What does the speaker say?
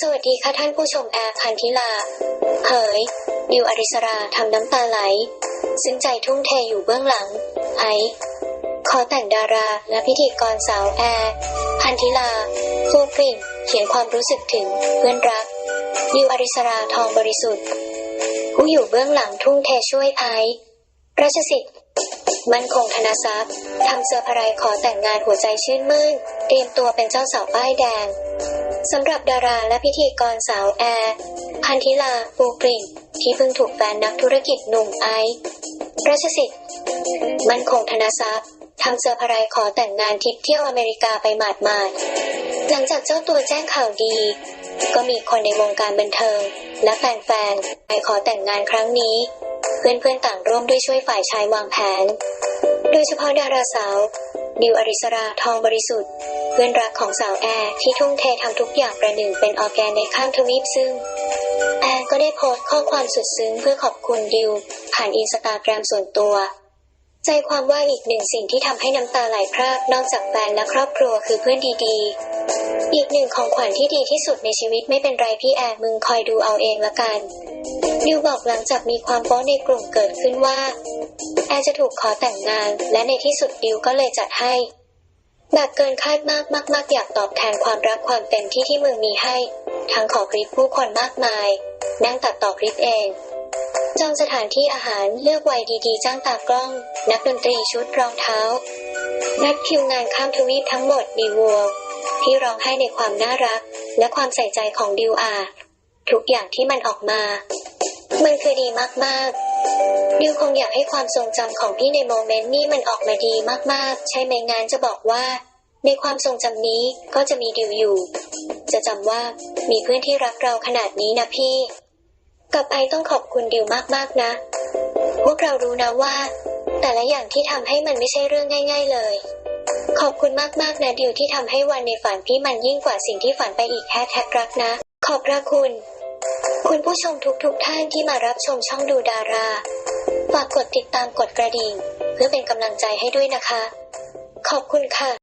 สวัสดีค่ะท่านผู้ชมแอร์พันธิลาเผยดิวอริสราทำน้ำตาไหล ซึ่งใจทุ่มเทอยู่เบื้องหลัง ไอ ขอแต่งดาราและพิธีกรสาวแอร์พันธิลาฟูกริ่งเขียนความรู้สึกถึงเพื่อนรักดิวอริสราทองบริสุทธิ์ ผู้อยู่เบื้องหลังทุ่มเทช่วยไอราชสิทธิ์มั่นคงธนทรัพย์ทำเซอร์ไพรส์ขอแต่งงานหัวใจชื่นมื่น เตรียมตัวเป็นเจ้าสาวป้ายแดง สำหรับดาราและพิธีกรสาวแอร์ พันธิลา ปูกริ่งที่เพิ่งถูกแฟนนักธุรกิจหนุ่มไอซ์ราชสิทธิ์ มั่นคงธนทรัพย์ทำเซอร์ไพรส์ขอแต่งงานทริปเที่ยวอเมริกาไปหมาดๆหลังจากเจ้าตัวแจ้งข่าวดี ก็มีคนในวงการบันเทิง และแฟนๆไปขอแต่งงานครั้งนี้ เพื่อนๆต่างร่วมด้วยช่วยฝ่ายชายวางแผน โดยเฉพาะดาราสาวดิวอริสราทองบริสุทธิ์ เพื่อนรักของสาวแอร์ที่ทุ่มเททำทุกอย่างประหนึ่งเป็นออแกนในข้ามทวีปซึ่ง แอร์ก็ได้โพสต์ข้อความสุดซึ้งเพื่อขอบคุณดิว ผ่านอินสตาแกรมส่วนตัว ใจความว่าอีกหนึ่งสิ่งที่ทำให้น้ำตาไหลพรากนอกจากแฟนและครอบครัวคือเพื่อนดีๆ อีกหนึ่งของขวัญที่ดีที่สุดในชีวิตไม่เป็นไรพี่แอร์มึงคอยดูเอาเองละกัน ดิวบอกหลังจากมีความโป๊ในกลุ่มเกิดขึ้นว่า แอร์จะถูกขอแต่งงาน และในที่สุดดิวก็เลยจัดให้ แบบเกินคาดมากมากมากอยากตอบแทนความรักความเต็มที่ที่มึงมีให้ ทั้งขอคลิปผู้คนมากมาย นั่งตัดต่อคลิปเอง จองสถานที่อาหารเลือกวัยดีๆ จ้างตากล้อง นักดนตรีชุดรองเท้า นัดคิวงานข้ามทวีปทั้งหมดดีวัวที่ร้องให้ในความน่ารัก และความใส่ใจของดิวอาทุกอย่างที่มันออกมา มันคือดีมากๆดิวคงอยากให้ความทรงจำของพี่ในโมเมนต์นี้มันออกมาดีมากๆ ใช่ไหมงานจะบอกว่า ในความทรงจำนี้ก็จะมีดิวอยู่ จะจำว่ามีเพื่อนที่รักเราขนาดนี้นะพี่ กับไอต้องขอบคุณดิวมากๆนะ พวกเรารู้นะว่า แต่ละอย่างที่ทำให้มันไม่ใช่เรื่องง่าย ๆเลย ขอบคุณมากๆนะดิวที่ทำให้วันในฝันพี่มันยิ่งกว่าสิ่งที่ฝันไปอีกแฮชแท็กรักนะ ขอบพระคุณ คุณผู้ชมทุกๆทท่านที่มารับชมช่องดูดารา ฝากกดติดตามกดกระดิ่ง เพื่อเป็นกำลังใจให้ด้วยนะคะ ขอบคุณค่ะ